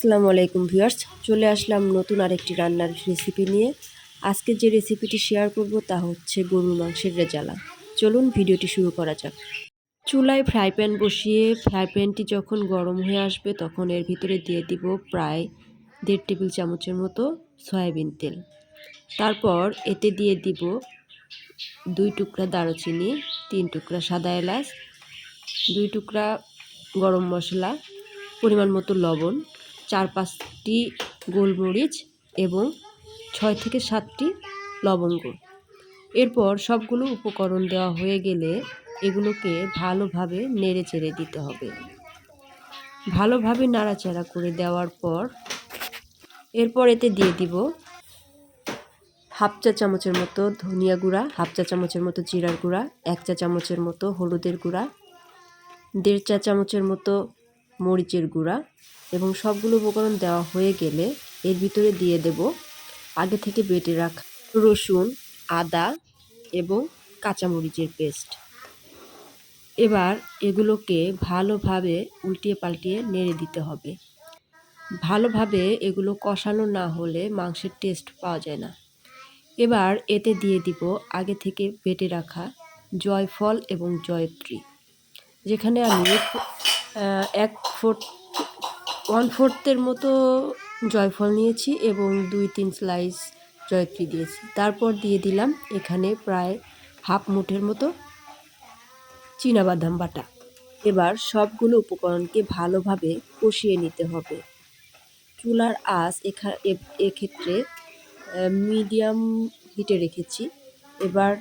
আসসালামু আলাইকুম ভিউয়ার্স, চলে আসলাম নতুন আরেকটি রান্নার রেসিপি নিয়ে। আজকে যে রেসিপিটি শেয়ার করব তা হচ্ছে গরুর মাংসের রেজালা। চলুন ভিডিওটি শুরু করা যাক। চুলায় ফ্রাই প্যান বসিয়ে ফ্রাই প্যানটি যখন গরম হয়ে আসবে তখন এর ভিতরে দিয়ে দিব প্রায় দেড় টেবিল চামচের মতো সয়াবিন তেল। তারপর এতে দিয়ে দিব দুই টুকরা দারুচিনি, তিন টুকরা সাদা এলাচ, দুই টুকরা গরম মশলা, পরিমাণ মতো লবণ চার পাঁচটি গোলমরিচ এবং ছয় থেকে সাতটি লবঙ্গ। এরপর সবগুলো উপকরণ দেওয়া হয়ে গেলে এগুলোকে ভালোভাবে নেড়ে চেড়ে দিতে হবে। ভালোভাবে নাড়াচাড়া করে দেওয়ার পর এরপর এতে দিয়ে দিব হাফ চা চামচের মতো ধনিয়া গুঁড়া, হাফ চা চামচের মতো জিরার গুঁড়া, এক চা চামচের মতো হলুদের গুঁড়া, দেড় চা চামচের মতো মরিচের গুঁড়া এবং সবগুলো উপকরণ দেওয়া হয়ে গেলে এর ভিতরে দিয়ে দেব আগে থেকে বেটে রাখা রসুন, আদা এবং কাঁচামরিচের পেস্ট। এবার এগুলোকে ভালোভাবে উল্টিয়ে পাল্টিয়ে নেড়ে দিতে হবে। ভালোভাবে এগুলো কষানো না হলে মাংসের টেস্ট পাওয়া যায় না। এবার এতে দিয়ে দিব আগে থেকে বেটে রাখা জয়ফল এবং জয়ত্রী, যেখানে আমি এক ফোর্থ ওয়ান ফোর্থের মতো জয়ফল নিয়েছি এবং দুই তিন স্লাইস জয়ত্রী দিয়েছি। তারপর দিয়ে দিলাম এখানে প্রায় হাফ মুঠের মতো বাদাম বাটা। এবার সবগুলো উপকরণকে ভালোভাবে কষিয়ে নিতে হবে। চুলার আঁচ এখা এক্ষেত্রে মিডিয়াম হিটে রেখেছি। এবার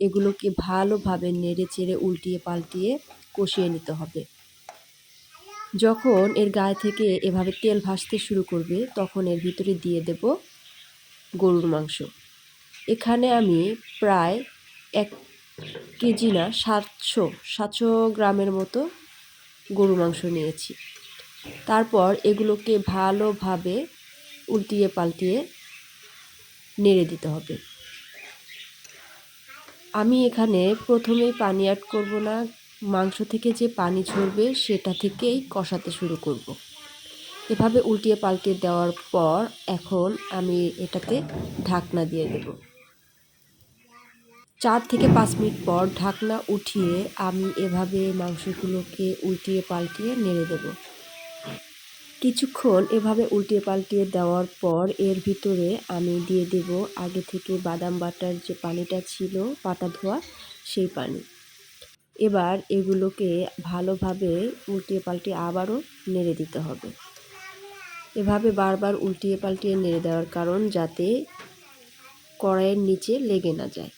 এগুলোকে ভালোভাবে নেড়ে চেড়ে উল্টিয়ে পাল্টিয়ে কষিয়ে নিতে হবে। যখন এর গায়ে থেকে এভাবে তেল ভাসতে শুরু করবে, তখন এর ভিতরে দিয়ে দেব গরুর মাংস। এখানে আমি প্রায় এক কেজি না, সাতশো সাতশো গ্রামের মতো গরু মাংস নিয়েছি। তারপর এগুলোকে ভালোভাবে উল্টিয়ে পাল্টিয়ে নেড়ে দিতে হবে। আমি এখানে প্রথমেই পানি অ্যাড করব না মাংস থেকে যে পানি ঝরবে সেটা থেকেই কষাতে শুরু করব। এভাবে উল্টিয়ে পাল্টিয়ে দেওয়ার পর এখন আমি এটাতে ঢাকনা দিয়ে দেব। চার থেকে পাঁচ মিনিট পর ঢাকনা উঠিয়ে আমি এভাবে মাংসগুলোকে উল্টিয়ে পাল্টিয়ে নেড়ে দেব। কিছুক্ষণ এভাবে উল্টিয়ে পাল্টিয়ে দেওয়ার পর এর ভিতরে আমি দিয়ে দেব আগে থেকে বাদাম বাটার যে পানিটা ছিল পাটা ধোয়া, সেই পানি। এবার এগুলোকে ভালোভাবে উল্টিয়ে পাল্টিয়ে আবারও নেড়ে দিতে হবে। এভাবে বারবার উল্টিয়ে পাল্টিয়ে নেড়ে দেওয়ার কারণ যাতে কড়াইয়ের নিচে লেগে না যায়।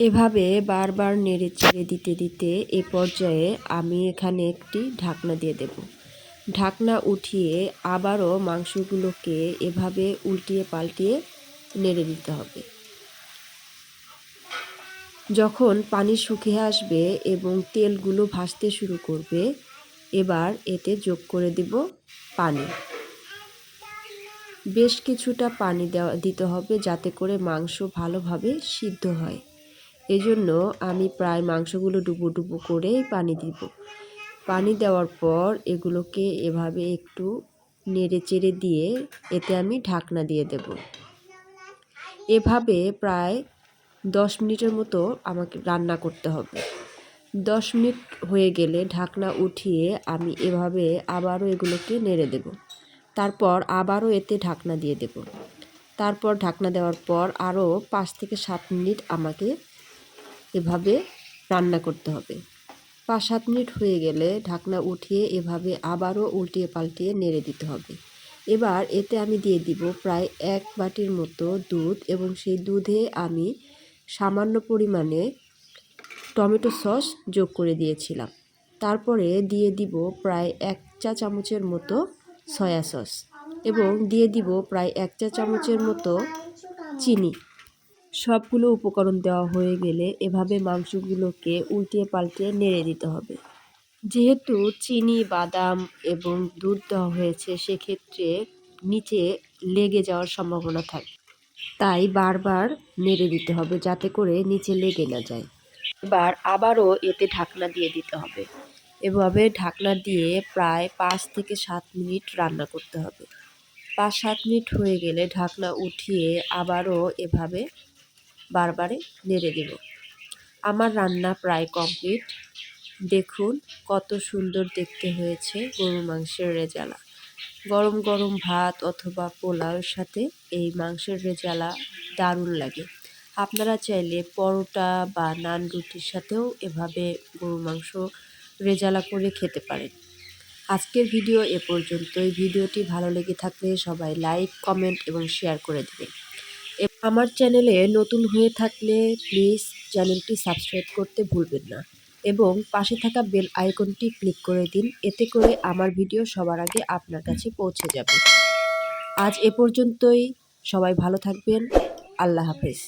এভাবে বারবার নেড়ে চেড়ে দিতে দিতে এ পর্যায়ে আমি এখানে একটি ঢাকনা দিয়ে দেব। ঢাকনা উঠিয়ে আবারও মাংসগুলোকে এভাবে উল্টিয়ে পাল্টিয়ে নেড়ে দিতে হবে। যখন পানি শুকিয়ে আসবে এবং তেলগুলো ভাসতে শুরু করবে, এবার এতে যোগ করে দিব পানি। বেশ কিছুটা পানি দেওয়া, দিতে হবে যাতে করে মাংস ভালোভাবে সিদ্ধ হয়। এজন্য আমি প্রায় মাংসগুলো ডুবো ডুবো করে পানি দিব। পানি দেওয়ার পর এগুলোকে এভাবে একটু নেড়ে চেড়ে দিয়ে এতে আমি ঢাকনা দিয়ে দেব। এভাবে প্রায় দশ মিনিটের মতো আমাকে রান্না করতে হবে। দশ মিনিট হয়ে গেলে ঢাকনা উঠিয়ে আমি এভাবে আবারও এগুলোকে নেড়ে দেব। তারপর আবারও এতে ঢাকনা দিয়ে দেব। তারপর ঢাকনা দেওয়ার পর আরও পাঁচ থেকে সাত মিনিট আমাকে এভাবে রান্না করতে হবে। পাঁচ সাত মিনিট হয়ে গেলে ঢাকনা উঠিয়ে এভাবে আবারও উল্টিয়ে পাল্টিয়ে নেড়ে দিতে হবে। এবার এতে আমি দিয়ে দিব প্রায় এক বাটির মতো দুধ এবং সেই দুধে আমি সামান্য পরিমাণে টমেটো সস যোগ করে দিয়েছিলাম। তারপরে দিয়ে দিব প্রায় এক চা চামচের মতো সয়া সস এবং দিয়ে দিব প্রায় এক চা চামচের মতো চিনি। সবগুলো উপকরণ দেওয়া হয়ে গেলে এভাবে মাংসগুলোকে উল্টিয়ে পাল্টিয়ে নেড়ে দিতে হবে। যেহেতু চিনি, বাদাম এবং দুধ দেওয়া হয়েছে, সেক্ষেত্রে নিচে লেগে যাওয়ার সম্ভাবনা থাকে। তাই বারবার নেড়ে দিতে হবে যাতে করে নিচে লেগে না যায়। এবার আবারও এতে ঢাকনা দিয়ে দিতে হবে। এভাবে ঢাকনা দিয়ে প্রায় পাঁচ থেকে সাত মিনিট রান্না করতে হবে। পাঁচ সাত মিনিট হয়ে গেলে ঢাকনা উঠিয়ে আবারও এভাবে বারবারে নেড়ে দেব। আমার রান্না প্রায় কমপ্লিট। দেখুন কত সুন্দর দেখতে হয়েছে গরু মাংসের রেজালা। গরম গরম ভাত অথবা পোলাওয়ের সাথে এই মাংসের রেজালা দারুণ লাগে। আপনারা চাইলে পরোটা বা নান রুটির সাথেও এভাবে গরু মাংস রেজালা করে খেতে পারেন। আজকের ভিডিও এ পর্যন্তই। ভিডিওটি ভালো লেগে থাকলে সবাই লাইক, কমেন্ট এবং শেয়ার করে দেবেন। আমার চ্যানেলে নতুন হয়ে থাকলে প্লিজ চ্যানেলটি সাবস্ক্রাইব করতে ভুলবেন না। এবং পাশে থাকা বেল আইকনটি ক্লিক করে দিন, এতে করে আমার ভিডিও সবার আগে আপনার কাছে পৌঁছে যাবে। আজ এ পর্যন্তই। সবাই ভালো থাকবেন। আল্লাহ হাফেজ।